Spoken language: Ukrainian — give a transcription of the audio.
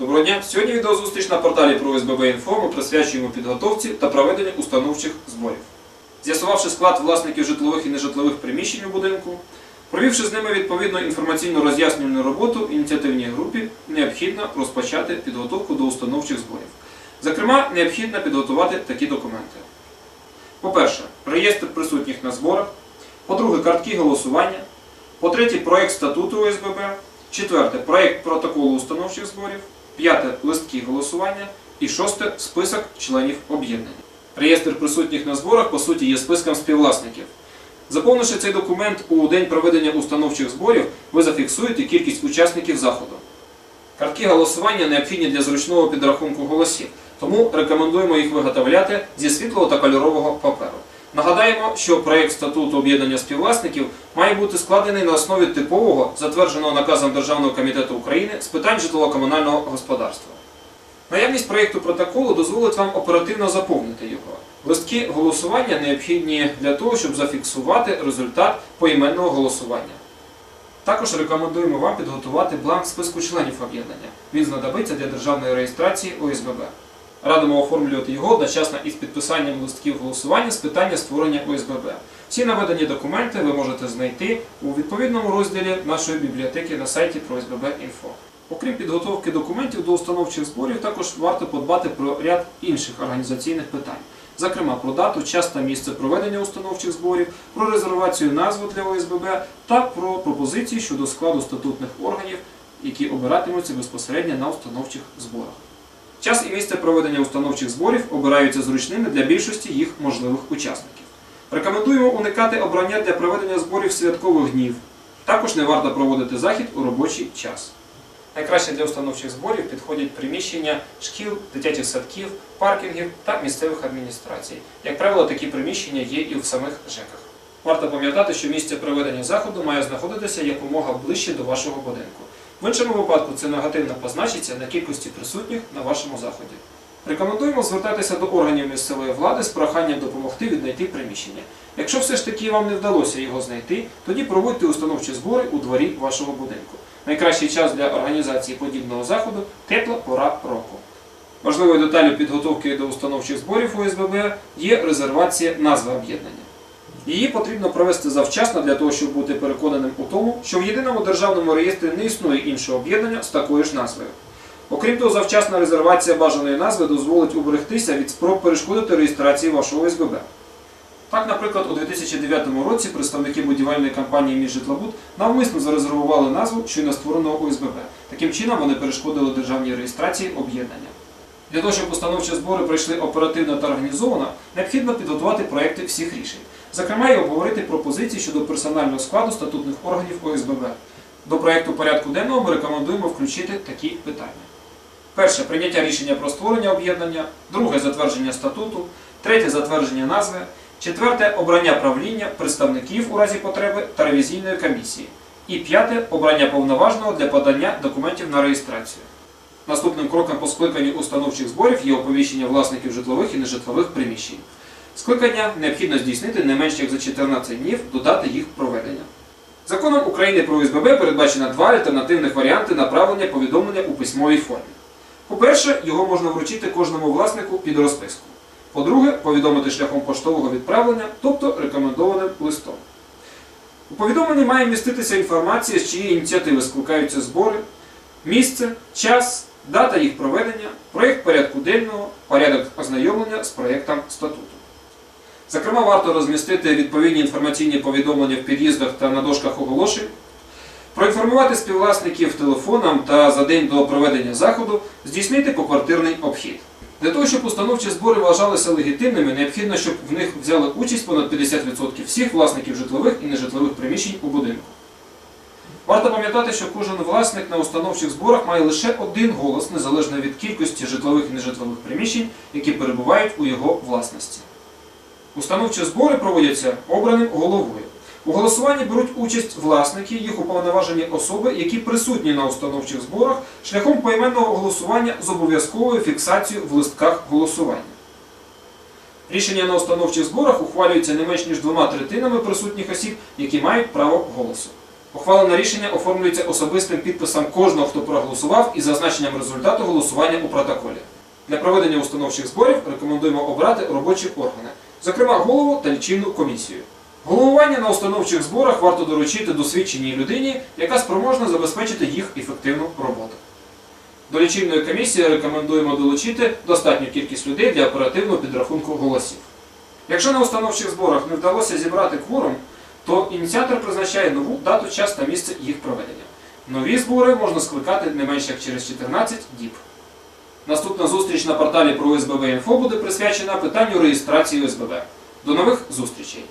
Доброго дня! Сьогодні відеозустріч на порталі про ОСББ Інфо ми присвячуємо підготовці та проведенню установчих зборів. З'ясувавши склад власників житлових і нежитлових приміщень у будинку, провівши з ними відповідну інформаційно роз'яснювальну роботу ініціативній групі, необхідно розпочати підготовку до установчих зборів. Зокрема, необхідно підготувати такі документи. По-перше, реєстр присутніх на зборах. По-друге, картки голосування. По-третє, проект статуту ОСББ. Четверте проект протоколу установчих зборів. П'яте листки голосування. І шосте список членів об'єднання. Реєстр присутніх на зборах, по суті, є списком співвласників. Заповнивши цей документ у день проведення установчих зборів, ви зафіксуєте кількість учасників заходу. Картки голосування необхідні для зручного підрахунку голосів, тому рекомендуємо їх виготовляти зі світлого та кольорового паперу. Нагадаємо, що проєкт статуту об'єднання співвласників має бути складений на основі типового, затвердженого наказом Державного комітету України з питань житлово-комунального господарства. Наявність проєкту протоколу дозволить вам оперативно заповнити його. Листки голосування необхідні для того, щоб зафіксувати результат поіменного голосування. Також рекомендуємо вам підготувати бланк списку членів об'єднання. Він знадобиться для державної реєстрації ОСББ. Радимо оформлювати його одночасно із підписанням листків голосування з питання створення ОСББ. Всі наведені документи ви можете знайти у відповідному розділі нашої бібліотеки на сайті про ОСББ Окрім підготовки документів до установчих зборів, також варто подбати про ряд інших організаційних питань. Зокрема, про дату, час та місце проведення установчих зборів, про резервацію назви для ОСББ та про пропозиції щодо складу статутних органів, які обиратимуться безпосередньо на установчих зборах. Час і місце проведення установчих зборів обираються зручними для більшості їх можливих учасників. Рекомендуємо уникати обрання для проведення зборів святкових днів. Також не варто проводити захід у робочий час. Найкраще для установчих зборів підходять приміщення шкіл, дитячих садків, паркінгів та місцевих адміністрацій. Як правило, такі приміщення є і в самих ЖЕКах. Варто пам'ятати, що місце проведення заходу має знаходитися якомога ближче до вашого будинку. В іншому випадку це негативно позначиться на кількості присутніх на вашому заході. Рекомендуємо звертатися до органів місцевої влади з проханням допомогти віднайти приміщення. Якщо все ж таки вам не вдалося його знайти, тоді проводьте установчі збори у дворі вашого будинку. Найкращий час для організації подібного заходу тепла пора року. Важливою деталю підготовки до установчих зборів ОСББ є резервація назви об'єднання. Її потрібно провести завчасно для того, щоб бути переконаним у тому, що в єдиному державному реєстрі не існує іншого об'єднання з такою ж назвою. Окрім того, завчасна резервація бажаної назви дозволить уберегтися від спроб перешкодити реєстрації вашого ОСББ. Так, наприклад, у 2009 році представники будівельної компанії «Міжжитлобуд» навмисно зарезервували назву щойно створеного ОСББ. Таким чином вони перешкодили державній реєстрації об'єднання. Для того, щоб установчі збори пройшли оперативно та організовано, необхідно підготувати проекти всіх рішень. Зокрема, і обговорити пропозиції щодо персонального складу статутних органів ОСББ. До проекту порядку денного ми рекомендуємо включити такі питання. Перше прийняття рішення про створення об'єднання, друге затвердження статуту, третє затвердження назви, четверте обрання правління, представників у разі потреби та ревізійної комісії. І п'яте обрання повноважного для подання документів на реєстрацію. Наступним кроком по скликанню установчих зборів є оповіщення власників житлових і нежитлових приміщень. Скликання необхідно здійснити не менше як за 14 днів до дати їх проведення. Законом України про ОСББ передбачено два альтернативних варіанти направлення повідомлення у письмовій формі. По-перше, його можна вручити кожному власнику під розписку. По-друге, повідомити шляхом поштового відправлення, тобто рекомендованим листом. У повідомленні має міститися інформація, з чиєї ініціативи скликаються збори, місце, час, дата їх проведення, проєкт порядку денного, порядок ознайомлення з проєктом статуту. Зокрема, варто розмістити відповідні інформаційні повідомлення в під'їздах та на дошках оголошень, проінформувати співвласників телефоном та за день до проведення заходу здійснити поквартирний обхід. Для того, щоб установчі збори вважалися легітимними, необхідно, щоб в них взяли участь понад 50% всіх власників житлових і нежитлових приміщень у будинку. Варто пам'ятати, що кожен власник на установчих зборах має лише один голос, незалежно від кількості житлових і нежитлових приміщень, які перебувають у його власності. Установчі збори проводяться обраним головою. У голосуванні беруть участь власники, їх уповноважені особи, які присутні на установчих зборах шляхом поіменного голосування з обов'язковою фіксацією в листках голосування. Рішення на установчих зборах ухвалюється не менш ніж двома третинами присутніх осіб, які мають право голосу. Ухвалене рішення оформлюється особистим підписом кожного, хто проголосував, і зазначенням результату голосування у протоколі. Для проведення установчих зборів рекомендуємо обрати робочі органи, зокрема голову та лічильну комісію. Головування на установчих зборах варто доручити досвідченій людині, яка спроможна забезпечити їх ефективну роботу. До лічильної комісії рекомендуємо долучити достатню кількість людей для оперативного підрахунку голосів. Якщо на установчих зборах не вдалося зібрати кворум, то ініціатор призначає нову дату, час та місце їх проведення. Нові збори можна скликати не менше як через 14 діб. Наступна зустріч на порталі про ОСББ Інфо буде присвячена питанню реєстрації ОСББ. До нових зустрічей!